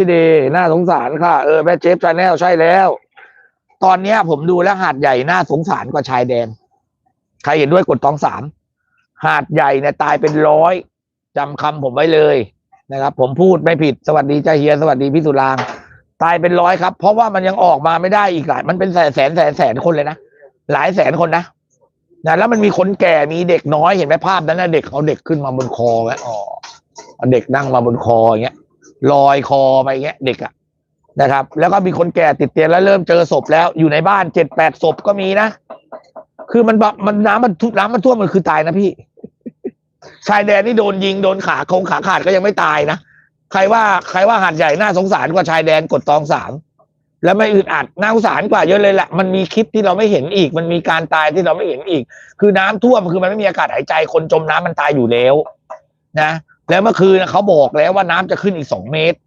พี่เดน่าสงสารค่ะ เออแม่เจฟชาแนลใช่แล้ว ตอนเนี้ย ผมดูแล้วหาดใหญ่น่าสงสารกว่าชายแดน ใครเห็นด้วยกดตองสามหาดใหญ่เนี่ยตายเป็นร้อยจำคำผมไว้เลยนะครับ ผมพูดไม่ผิดสวัสดีเจ้าเฮียสวัสดีพี่สุรางตายเป็นร้อยครับ เพราะว่ามันยังออกมาไม่ได้อีกหลาย มันเป็นแสนแสนแสนแสนคนเลยนะหลายแสนคนนะนะแล้วมันมีคนแก่มีเด็กน้อยเห็นไหมภาพนั้นนะเด็กเอาเด็กขึ้นมาบนคอไว้อ๋อเอาเด็กนั่งมาบนคออย่างเงี้ย ลอยคอไปเงี้ยเด็กอะนะครับ แล้วก็มีคนแก่ติดเตียงแล้วเริ่มเจอศพแล้วอยู่ในบ้านเจ็ดแปดศพก็มีนะ คือมันแบบมันน้ำมันทุน้ำมันท่วมมันคือตายนะพี่ชายแดนนี่โดนยิงโดนขาโครงขาขาดก็ยังไม่ตายนะใครว่าใครว่าหาดใหญ่น่าสงสารกว่าชายแดนกดตองสามแล้วไม่อึดอัดน่าสงสารกว่าเยอะเลยแหละมันมีคลิปที่เราไม่เห็นอีก มันมีการตายที่เราไม่เห็นอีก คือน้ำท่วมคือมันไม่มีอากาศหายใจคนจมน้ำมันตายอยู่แล้ว นะ แล้วเมื่อคืนนะเขาบอกแล้วว่าน้ำจะขึ้นอีกสองเมตร